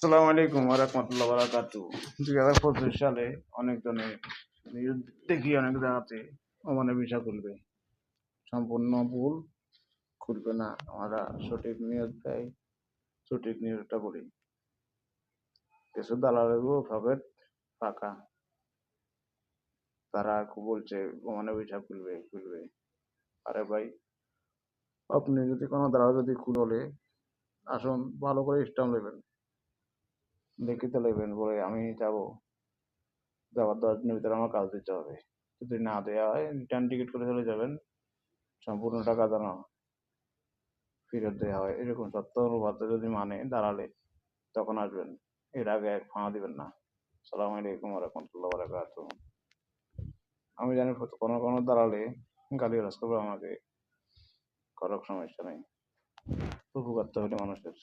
আসসালামু আলাইকুম রহমতুল্লাহ বারাকাতু দুই হাজার পঁচিশ সালে অনেকজনে নিউজ দেখি অনেক জায়গাতে অমানে ভিসা খুলবে। সম্পূর্ণ ভুল খুলবে না। আমরা সঠিক নিউজ দেয় সঠিক নিউজটা বলি। কিছু দালালের পকেট ফাঁকা। তারা বলছে ওমানে ভিসা খুলবে খুলবে। আরে ভাই, আপনি যদি কোনো দালাল যদি খুললে, আসুন, ভালো করে স্টাম্প নেবেন। লিখিত নেবেন, বলে আমি যাব। যাওয়ার দশ দিনের ভিতরে আমার কাজ দিতে হবে। যদি না দেওয়া হয় রিটার্ন টিকিট করে চলে যাবেন। সম্পূর্ণ টাকা যেন ফেরত দেওয়া হয়। এরকম সত্য অনুপাতে যদি মানে দাঁড়ালে, তখন আসবেন। এর আগে এক ফাঁড়া দিবেন না। সালাম আলাইকুম রহমতুল্লাহ বারাকাত আমি জানি কোনো কোনো দাঁড়ালে গালি রাজ করবে আমাকে। করক সমস্যা নেই। উপকার হলে মানুষের।